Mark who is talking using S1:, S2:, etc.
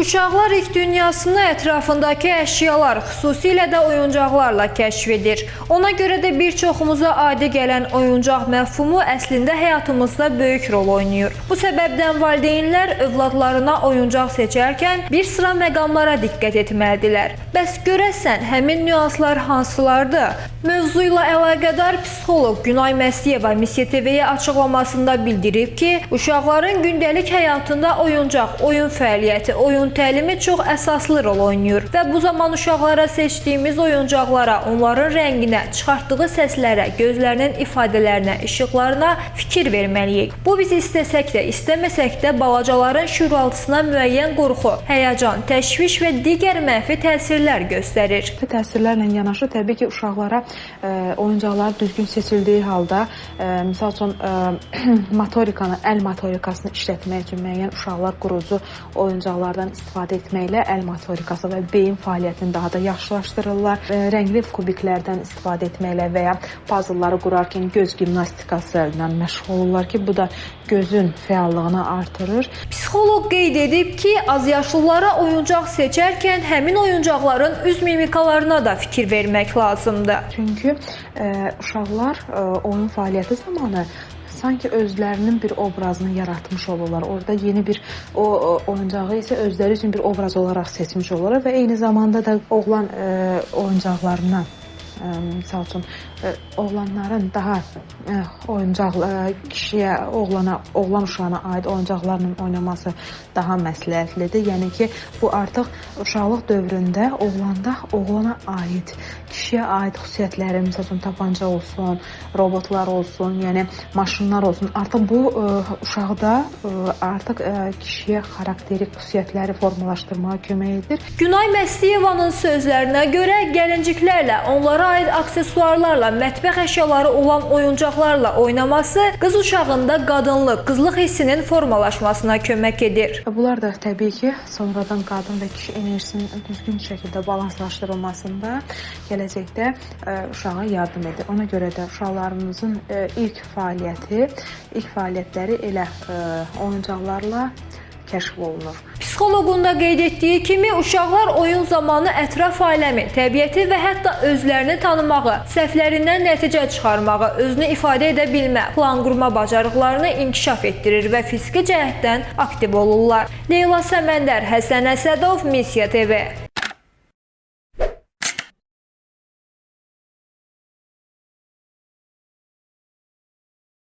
S1: Uşaqlar ilk dünyasını ətrafındakı əşyalar, xüsusilə də oyuncaqlarla kəşf edir. Ona görə də bir çoxumuza adi gələn oyuncaq məfhumu əslində həyatımızda böyük rol oynayır. Bu səbəbdən valideynlər övladlarına oyuncaq seçərkən bir sıra məqamlara diqqət etməlidirlər. Bəs görəsən həmin nüanslar hansılardır? Mövzu ilə əlaqədar psixoloq Günay Məsiyeva Misiya TV-yə açıqlamasında bildirib ki, uşaqların gündəlik həyatında oyuncaq, oyun fəaliyyəti, oyun təlimi çox əsaslı rol oynayır və bu zaman uşaqlara seçdiyimiz oyuncaqlara, onların rənginə, çıxartdığı səslərə, gözlərinin ifadələrinə, işıqlarına fikir verməliyik. Bu biz istəsək də, istəməsək də balacaların şüuraltısına müəyyən qorxu, həyəcan, təşviş və digər mənfi təsirlər göstərir.
S2: Təsirlərlə yanaşı təbii ki, uşaqlara ə, oyuncaqlar düzgün seçildiyi halda, ə, misal üçün ə, motorikanı, əl motorikasını işlətmək üçün müəyyən uşaqlar qurucu oyuncaqlardan istifadə etməklə əl motorikası və beyin fəaliyyətini daha da yaxşılaşdırırlar. Ə, rəngli kubiklərdən istifadə etməklə və ya puzzleları qurarkən göz gimnastikası ilə məşğul olurlar ki, bu da gözün fəallığını artırır.
S1: Psixoloq qeyd edib ki, azyaşlılara oyuncaq seçərkən həmin oyuncaqların üz mimikalarına da fikir vermək lazımdır.
S2: Çünki ə, uşaqlar ə, oyun fəaliyyəti zamanı sanki özlərinin bir obrazını yaratmış olurlar. Orada yeni bir o, o oyuncağı isə özləri üçün bir obraz olaraq seçmiş olurlar və eyni zamanda da oğlan ə, oyuncaqlarına ə, misal üçün ə, oğlanların daha ə, oyuncaq ə, kişiyə, oğlana, oğlan uşağına aid oyuncaqlarla oynaması daha məsləhətlidir. Yəni ki, bu artıq uşaqlıq dövründə oğlanda oğlana aid, kişiyə aid xüsusiyyətləri, məsəl üçün tapanca olsun, robotlar olsun, yəni maşınlar olsun. Artıq bu ə, uşaqda ə, artıq ə, kişiyə xarakterik xüsusiyyətləri formalaşdırmağa kömək edir.
S1: Günay Məstiyevanın sözlərinə görə gəlinciklərlə, onlara aid aksesuarlarla, mətbəx əşyaları olan oyuncaqlarla oynaması qız uşağında qadınlıq, qızlıq hissinin formalaşmasına kömək edir.
S2: Bunlar da təbii ki, sonradan qadın və kişi enerjisinin düzgün şəkildə balanslaşdırılmasında gələcəkdə ə, uşağa yardım edir. Ona görə də uşaqlarımızın ə, ilk fəaliyyəti, ilk fəaliyyətləri elə ə, oyuncaqlarla kəşf olunur.
S1: Psixoloqun da qeyd etdiyi kimi uşaqlar oyun zamanı ətraf aləmi, təbiəti və hətta özlərini tanımağı, səhvlərindən nəticə çıxarmağı, özünü ifadə edə bilmə, plan qurma bacarıqlarını inkişaf etdirir və fiziki cəhətdən aktiv olurlar. Leyla Səməndər, Həsən Əsədov, Missiya TV.